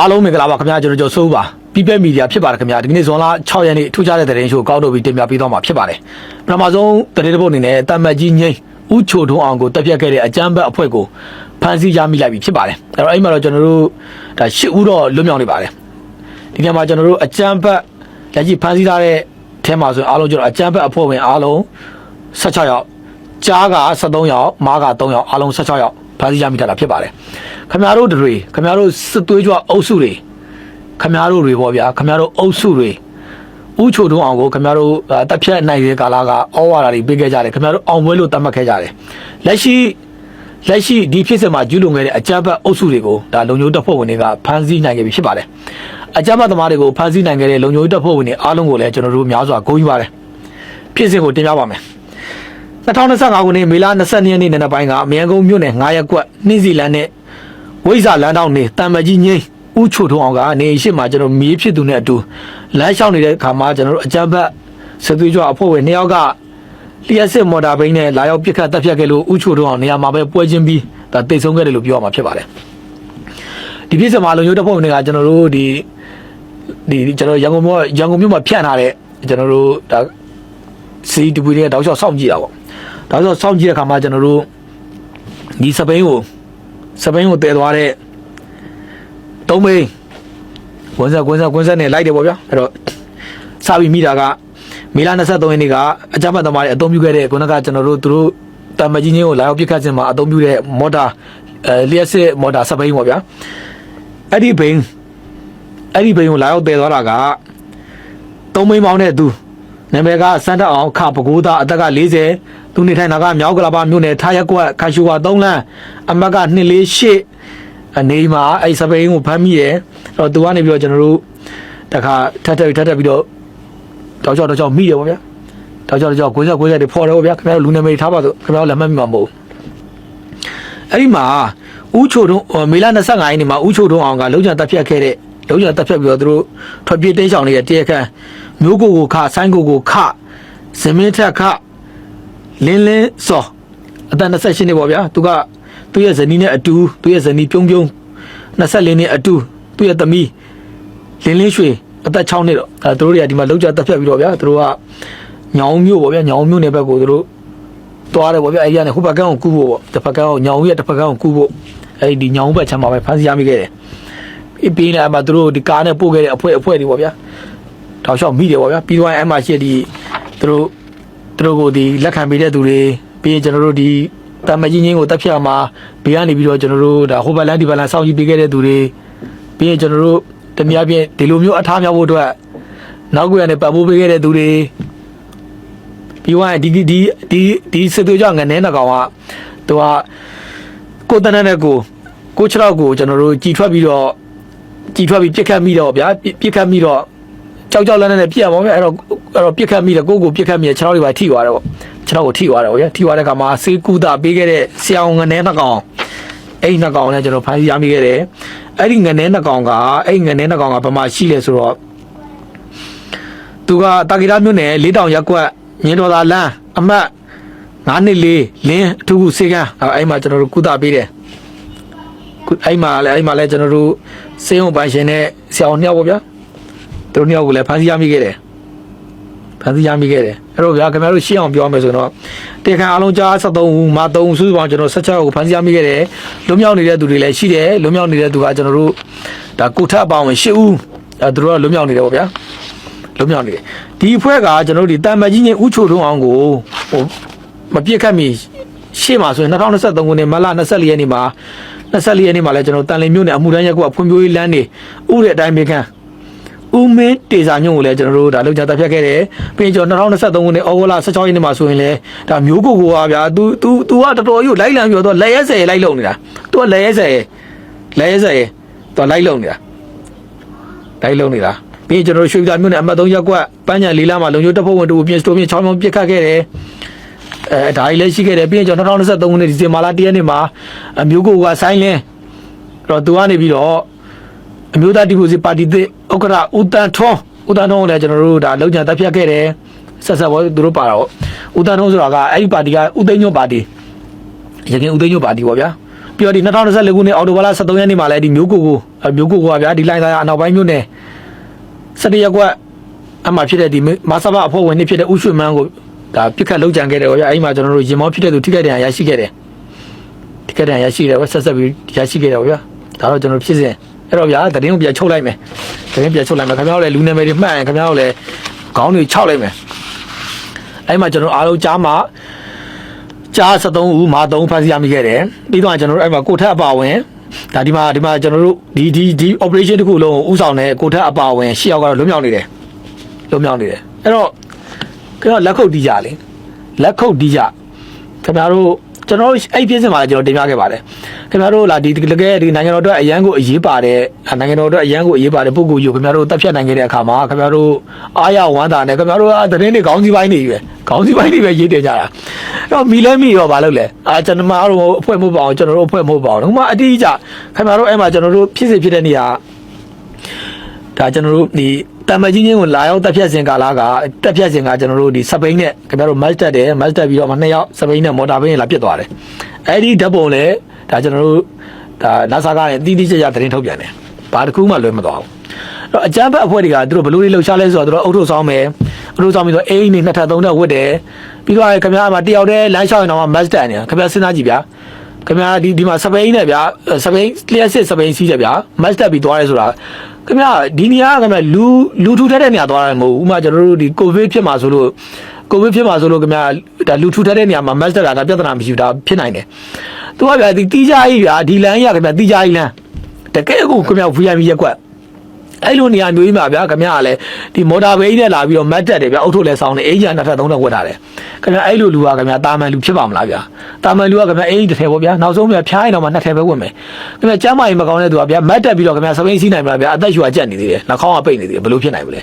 အားလုံးမင်္ဂလာပါခင်ဗျာကျွန်တော်ကျော်စိုးပါပြပက်မီဒီယာဖြစ်ပါတယ်ခင်ဗျာဒီကနေ့ဇွန်လ6ရက်နေ့ထူးခြားတဲ့သတင်းရှိုးကောက်ထုတ်ပြီးတင်ပြပေးသွားမှာဖြစ်ပါတယ်ပထမဆုံးသတင်းတစ်ပုဒ်အနေနဲ့တမ္မတ်ကြီးငိမ့်ဥချိုထုံးအောင်ကိုတက်ပြတ်ခဲ့တဲ့အကြမ်းဖက်အဖွဲ့ကိုဖမ်းဆီးရမိလိုက်ပြီဖြစ်ပါတယ်အဲ့တော့အဲ့မှာတော့ကျွန်တော်တို့ဒါရှစ်ဦးတော့လွတ်မြောက်နေပါတယ်ဒီညမှာကျွန်တော်တို့အကြမ်းဖက်လက်ရှိဖမ်းဆီးထားတဲ့ထဲမှာဆိုရင်အားလုံးကျွန်တော်အကြမ်းဖက်အဖွဲ့ဝင်အားလုံး16ယောက်ကြားက73ယောက်မားက3ယောက်အားလုံး16ယောက် ဖမ်းဆီးရမိထားတာဖြစ်ပါတယ်ခင်ဗျားတို့တွေခင်ဗျားတို့စစ်သွေးကြွအုပ်စုတွေခမရတို့တွေပေါ့ဗျာခမရတို့အုပ်စုတွေဥချိုတုံးအောင်ကိုခမရတို့အာတက်ဖြတ်နိုင်တဲ့ကာလကဩဝါဒတွေပေးခဲ့ကြတယ်ခမရတို့အောင်ပွဲလို့သတ်မှတ်ခဲ့ကြတယ်လက်ရှိလက်ရှိဒီဖြစ်စဉ်မှာကျူးလွန်ခဲ့တဲ့အကြမ်းဖက်အုပ်စုတွေကိုဒါလုံခြုံရေးတပ်ဖွဲ့ဝင်တွေကဖမ်းဆီးနိုင်ခဲ့ပြီဖြစ်ပါတယ်အကြမ်းဖက်သမားတွေကိုဖမ်းဆီးနိုင်ခဲ့တဲ့လုံခြုံရေးတပ်ဖွဲ့ဝင်တွေအားလုံးကိုလည်းကျွန်တော်တို့များစွာဂုဏ်ယူပါတယ်ဖြစ်စဉ်ကိုတင်ပြပါမယ် 2025ခုနှစ်မေလ22ရက်နေ့နေ့ပိုင်းကအမြန်ကုန်းမြို့နယ်9ရပ်ကွက်နှင်းစီလန်းနဲ့ဝိဇ္ဇာလန်းတောင်းနေတံမကြီးငိမ့်ဥချိုထုံအောင်ကနေရှိမှကျွန်တော်မီးဖြစ်သူနဲ့အတူလမ်းလျှောက်နေတဲ့အခါမှာကျွန်တော်တို့အကြမ်းဖက်စစ်သွေးကြွအဖွဲ့ဝင်နှစ်ယောက်ကလျှက်စစ်မော်တာဘိန်းနဲ့လာရောက်ပစ်ခတ်တပ်ဖြတ်ခဲ့လို့ဥချိုထုံအောင်နေရာမှာပဲပွဲချင်းပြီးဒါတိတ်ဆုံးခဲ့တယ်လို့ပြောရမှာဖြစ်ပါတယ်ဒီဖြစ်စမှာလုံခြုံရေးတပ်ဖွဲ့ဝင်တွေကကျွန်တော်တို့ဒီဒီဒီကျွန်တော်ရန်ကုန်မြို့ရန်ကုန်မြို့မှာဖြန့်ထားတဲ့ကျွန်တော်တို့ဒါစီတပူတွေကတောက်လျှောက်စောင့်ကြည့်တာပေါ့ တောက်လျှောက်စောင့်ကြည့်တဲ့အခါမှာကျွန်တော်တို့ဒီစပိန်ကိုစပိန်ကိုတည်သွားတဲ့သုံးမိန်းကွန်းဆက်ကွန်းဆက်ကွန်းဆက်နဲ့လိုက်တယ်ပေါ့ဗျာအဲ့တော့စပြီးမိတာကမေလ23ရက်နေ့ကအကြမ်းဖက်သမားတွေအသုံးပြုခဲ့တဲ့ခုနကကျွန်တော်တို့သူတို့တမကြီးချင်းကိုလာရောက်ပစ်ခတ်ခြင်းမှာအသုံးပြုတဲ့မော်တာအဲလျှက်စစ်မော်တာစပိန်ပေါ့ဗျာအဲ့ဒီဘိန်းအဲ့ဒီဘိန်းကိုလာရောက်တည်သွားတာကသုံးမိန်းပေါင်းတဲ့သူနာမည်ကစန္ဒအောင်ခပကိုးသားအသက်က40 သူနေထိုင်တာကမြောက်ကလာပါမြို့နယ်ထားရက်ကွက်ခါရှူဝါ3လမ်းအမတ်က248အနေမှာအဲ့စပိန်ကိုဖမ်းမိတယ်အဲ့တော့သူကနေပြီးတော့ကျွန်တော်တို့တခါထပ်ထပ်ထပ်ထပ်ပြီးတော့တောက်ချောက်တောက်ချောက်မိတယ်ဗောဗျာတောက်ချောက်တောက်ချောက်ကိုယ်ဆက်ကိုယ်ဆက်တွေဖော်တယ်ဗောဗျာခင်ဗျားတို့လူနာမည်ထားပါဆိုခင်ဗျားတို့လက်မှတ်မိမှာမဟုတ်အဲ့ဒီမှာဥချိုတုံးမေလ25ရက်နေ့မှာဥချိုတုံးအောင်ကလုံချံတက်ဖြတ်ခဲ့တဲ့လုံချံတက်ဖြတ်ပြီးတော့သူတို့ထွက်ပြေးတိမ်းရှောင်နေတဲ့တရားခံမျိုးကိုကိုခဆိုင်းကိုကိုခဇမင်းထက်ခ လင်းလင်းစောအသက်28နှစ်ပေါ့ဗျာသူကသူ့ရဲ့ဇနီးနဲ့အတူသူ့ရဲ့ဇနီးပြုံးပြုံး24နှစ်အတူသူ့ရဲ့သမီးလင်းလင်းရွှေအသက်6နှစ်တော့အဲသူတို့တွေကဒီမှာလောက်ကြတက်ဖြတ်ပြီးတော့ဗျာသူတို့ကညောင်မျိုးပေါ့ဗျာညောင်မျိုးနယ်ဘက်ကိုသူတို့သွားတယ်ပေါ့ဗျာအဲဒီကနေဟိုဘက်ကန်းကိုကူးဖို့ပေါ့တစ်ဖက်ကန်းကိုညောင်ရဲ့တစ်ဖက်ကန်းကိုကူးဖို့အဲဒီညောင်ဘက်ချမ်းမှာပဲဖမ်းဆီးရမိခဲ့တယ်ပြီးပြီးနေအမှသူတို့ဒီကားနဲ့ပို့ခဲ့တဲ့အဖွဲအဖွဲတွေပေါ့ဗျာတောက်လျှောက်မိတယ်ပေါ့ဗျာပြီးတော့အဲ့မှာရှိတဲ့ဒီသူတို့ သူတို့ကိုဒီလက်ခံပေးတဲ့သူတွေပြီးရင်ကျွန်တော်တို့ဒီတမကြီးချင်းကိုတက်ဖြတ်မှာဘေးကနေပြီးတော့ကျွန်တော်တို့ဒါဟိုဘက်လန်ဒီဘက်လန်စောင့်ကြည့်ပေးခဲ့တဲ့သူတွေပြီးရင်ကျွန်တော်တို့တနည်းအားဖြင့်ဒီလိုမျိုးအထားမြောက်ဖို့အတွက်နောက်ကွယ်ကနေပတ်ဖို့ပေးခဲ့တဲ့သူတွေပြီးသွားရင်ဒီဒီဒီဒီဒီစစ်သွေးကြောင့်ငနဲနှကောင်ကသူကကိုယ်တန်းတဲ့ကိုကိုခြေထောက်ကိုကျွန်တော်တို့ကြည်ထွက်ပြီးတော့ကြည်ထွက်ပြီးပြစ်ခတ်မိတော့ဗျာပြစ်ပြစ်ခတ်မိတော့ကြောက်ကြောက်လန်းလန်းနဲ့ပြစ်ရပါဗျာအဲ့တော့ အဲ့တော့ပြစ်ခတ်မိတယ်ကိုယ့်ကိုပြစ်ခတ်မိတယ်ခြေထောက်တွေပါထိသွားတယ်ပေါ့ခြေထောက်ကိုထိသွားတယ်ပေါ့ဗျာထိသွားတဲ့ခါမှာစေးကူတာပေးခဲ့တဲ့ဆရာအောင်ငနဲနှကောင်အဲ့ဒီနှကောင်နဲ့ကျွန်တော်ဖမ်းဆီးရမိခဲ့တယ်အဲ့ဒီငနဲနှကောင်ကအဲ့ဒီငနဲနှကောင်ကဘာမှရှိလဲဆိုတော့သူကတာဂီရာမြို့နယ်လေးတောင်ရက်ကွက်မြင်းတော်သာလမ်းအမှတ်9နှစ်လေးလင်းအထူးစေကန်းအဲ့မှာကျွန်တော်တို့ကုသပေးတယ်ခုအဲ့မှာလည်းအဲ့မှာလည်းကျွန်တော်တို့စေယုံပိုင်ရှင်နဲ့ဆရာအောင်နှစ်ယောက်ပေါ့ဗျာသူတို့နှစ်ယောက်ကိုလည်းဖမ်းဆီးရမိခဲ့တယ် ဖမ်းဆီးရမိခဲ့တယ်အဲ့တော့ဗျာခင်ဗျားတို့ရှင်းအောင်ပြောရမယ်ဆိုတော့တေခံအားလုံးကြား73ဦးမ3ဦးစုစုပေါင်းကျွန်တော်16ကိုဖမ်းဆီးရမိခဲ့တယ်လွတ်မြောက်နေတဲ့သူတွေလည်းရှိတယ်လွတ်မြောက်နေတဲ့သူကကျွန်တော်တို့ဒါကိုထပ်အပေါင်းဝင်10ဦးအဲသူတို့ကလွတ်မြောက်နေတယ်ပေါ့ဗျာလွတ်မြောက်နေတယ်ဒီအဖွဲ့ကကျွန်တော်တို့ဒီတန်မကြီးချင်းဥချိုထုံးအောင်ကိုဟိုမပြစ်ခတ်မီရှေ့မှာဆိုရင်2023ခုနှစ်မလ24ရက်နေ့မှာ24ရက်နေ့မှာလည်းကျွန်တော်တန်လင်မြို့နယ်အမှုတန်းရက်ကွက်ဖွံ့ဖြိုးရေးလမ်းနေဥတဲ့အတိုင်းမေခန့် ဦးမင်းတေစာညုံကိုလည်းကျွန်တော်တို့ဒါလောက်ကြတက်ဖြတ်ခဲ့တယ်ပြီးရင်ကျွန်တော်2023ခုနှစ်ဩဂုတ်လ16ရက်နေ့မှာဆိုရင်လည်းဒါမျိုးကိုကိုကဗျာ तू तू तू ကတော်တော်ကြီးလိုက်လံပြောတော့လက်ရဲဆယ်လိုက်လုံနေတာ तू ကလက်ရဲဆယ်လက်ရဲဆယ် तू လိုက်လုံနေတာလိုက်လုံနေတာပြီးရင်ကျွန်တော်တို့ရွှေပြည်သာမြို့နယ်အမှတ်3ရက်ကွက်ပန်းညံလေးလာမှာလုံချိုးတပ်ဖွဲ့ဝင်တို့ပြင်စတိုပြင်ချောင်းချောင်းပြစ်ခတ်ခဲ့တယ် အဲဒါကြီးလည်းရှိခဲ့တယ်ပြီးရင်ကျွန်တော်2023ခုနှစ်ဒီဇင်ဘာလ1ရက်နေ့မှာအမျိုးကိုကဆိုင်းလင်းအဲ့တော့သူကနေပြီးတော့ အမျိုးသားဒီမိုကရေစီပါတီသစ်ဥက္ကဋ္ဌဦးတန်းထွန်းဦးတန်းထွန်းကိုလည်းကျွန်တော်တို့ဒါလုံချန်တပ်ဖြတ်ခဲ့တယ်ဆက်ဆက်ဘောသူတို့ပါတော့ဦးတန်းထွန်းဆိုတာကအဲ့ဒီပါတီကဦးသိန်းညွန့်ပါတီရခင်ဦးသိန်းညွန့်ပါတီပေါ့ဗျာပြီးတော့ဒီ2024ခုနှစ်အောက်တိုဘာလ23ရက်နေ့မှာလည်းဒီမျိုးကိုကိုအဲမျိုးကိုကိုကဗျာဒီလိုင်းသားအနောက်ပိုင်းမြို့နယ်17ရက်ကွက်အမှဖြစ်တဲ့ဒီမဆဘအဖွဲ့ဝင်နေဖြစ်တဲ့ဥရွှေမန်းကိုဒါပြစ်ခတ်လုံးကြံခဲ့တယ်ဗျာအဲဒီမှာကျွန်တော်တို့ရင်မောဖြစ်တဲ့သူထိခိုက်ဒဏ်ရာရရှိခဲ့တယ်ထိခိုက်ဒဏ်ရာရရှိတယ်ဗျဆက်ဆက်ပြီးရရှိခဲ့တယ်ဗျာဒါတော့ကျွန်တော်ဖြစ်စဉ် အဲ့တော့ဗျာတရင်ကိုပြန်ချုပ်လိုက်မယ်တရင်ပြန်ချုပ်လိုက်မယ်ခင်ဗျားတို့လည်းလူနာမည်တွေမှတ်ရင်ခင်ဗျားတို့လည်းခေါင်းတွေခြောက်လိုက်မယ်အဲ့မှာကျွန်တော်အားလုံးကြားမှာကြား73ဦးမာ3ဖမ်းဆီးရမိခဲ့တယ်ပြီးတော့ကျွန်တော်တို့အဲ့မှာကိုထက်အပါဝင်ဒါဒီမှာဒီမှာကျွန်တော်တို့ဒီဒီဒီ operation တစ်ခုလုံးကိုဥဆောင်တဲ့ကိုထက်အပါဝင်ရှေ့ရောက်ကတော့လွတ်မြောက်နေတယ်လွတ်မြောက်နေတယ်အဲ့တော့ကျွန်တော်လက်ခုပ်တီးကြလေလက်ခုပ်တီးကြခင်ဗျားတို့ ကျွန်တော်တို့အဲ့ပြည့်စင်မှာလည်းကျွန်တော်တင်ပြခဲ့ပါတယ်ခင်ဗျားတို့လာဒီတကယ်ဒီနိုင်ငံတော်အတွက်အရန်ကိုအရေးပါတဲ့နိုင်ငံတော်အတွက်အရန်ကိုအရေးပါတဲ့ပုဂ္ဂိုလ်ကြီးကိုခင်ဗျားတို့တပ်ဖြတ်နိုင်ခဲ့တဲ့အခါမှာခင်ဗျားတို့အားရဝမ်းသာနဲ့ခင်ဗျားတို့ကသတင်းတွေခေါင်းစည်းပိုင်းတွေပဲခေါင်းစည်းပိုင်းတွေပဲရေးတင်ကြတာအဲ့တော့မီလဲမီရောဘာလုပ်လဲအာကျွန်တော်မအားလုံးအဖွဲ့မှုပါအောင်ကျွန်တော်တို့အဖွဲ့မှုပါအောင်ဟိုမှာအတိအကျခင်ဗျားတို့အဲ့မှာကျွန်တော်တို့ဖြစ်စေဖြစ်တဲ့နေရာဒါကျွန်တော်တို့ဒီ တမကြီးချင်းကိုလာရောက်တက်ဖြတ်စဉ်ကာလကတက်ဖြတ်စဉ်ကကျွန်တော်တို့ဒီစပိန်နဲ့ခင်ဗျားတို့မတ်တက်တယ်မတ်တက်ပြီးတော့မှနှစ်ယောက်စပိန်နဲ့မော်တာဘင်းလာပြစ်သွားတယ်အဲ့ဒီဓာတ်ပုံလည်းဒါကျွန်တော်တို့ဒါနာဆာကလည်းတီးတီးကြကြသတင်းထုတ်ပြန်တယ်ဘာတစ်ခုမှလွဲမသွားဘူးအဲ့တော့အကြမ်းဖက်အဖွဲ့တွေကသူတို့ဘယ်လိုတွေလှုပ်ရှားလဲဆိုတော့သူတို့အုတ်ထုတ်ဆောင်မယ်အုတ်ထုတ်ဆောင်ပြီးတော့အိမ်နေနှစ်ထပ်သုံးထပ်ဝတ်တယ်ပြီးတော့ခင်ဗျားကမှတယောက်တည်းလမ်းလျှောက်ရင်တော့မတ်တက်နေခင်ဗျားစဉ်းစားကြည့်ဗျာ ခင်ဗျားဒီဒီမှာစပိန်နဲ့ဗျာစပိန်လျှက်စစ်စပိန်စီးတယ်ဗျာမတ်တက်ပြီးသွားရဲဆိုတာခင်ဗျားဒီနေရာကခင်ဗျားလူလူထူထက်တဲ့နေရာသွားတယ်မဟုတ်ဘူးဥပမာကျွန်တော်တို့ဒီကိုဗစ်ဖြစ်မှာဆိုလို့ကိုဗစ်ဖြစ်မှာဆိုလို့ခင်ဗျားဒါလူထူထက်တဲ့နေရာမှာမတ်တက်တာဒါပြဿနာမရှိဘူးဒါဖြစ်နိုင်တယ်သူကဗျာဒီတီးကြကြီးဗျာဒီလမ်းရခင်ဗျာတီးကြကြီးလမ်းတကယ်ကိုခင်ဗျာ VIP ရက်ကွက် အဲ့လိုနေရာမျိုးကြီးမှာဗျာခင်ဗျားကလည်းဒီမော်တာဘိန်းနဲ့လာပြီးတော့မတ်တက်တယ်ဗျာအုတ်ထုတ်လဲဆောင်းနေအိမ်ကြီးနှစ်ထပ်သုံးထပ်ဝတ်ထားတယ်ခင်ဗျာအဲ့လိုလူကခင်ဗျာတာမန်လူဖြစ်ပါမလားဗျာတာမန်လူကခင်ဗျာအိမ်တစ်ထည်ပေါ့ဗျာနောက်ဆုံးဗျာဖျားရင်တော့မှနှစ်ထည်ပဲဝတ်မယ်ခင်ဗျာကျမ်းမာရင်မကောင်းတဲ့သူကဗျာမတ်တက်ပြီးတော့ခင်ဗျာစပိန်စီးနိုင်မှာဗျာအသက်ရှူကကြက်နေသေးတယ်နှာခေါင်းကပိတ်နေသေးတယ်ဘယ်လိုဖြစ်နိုင်မလဲ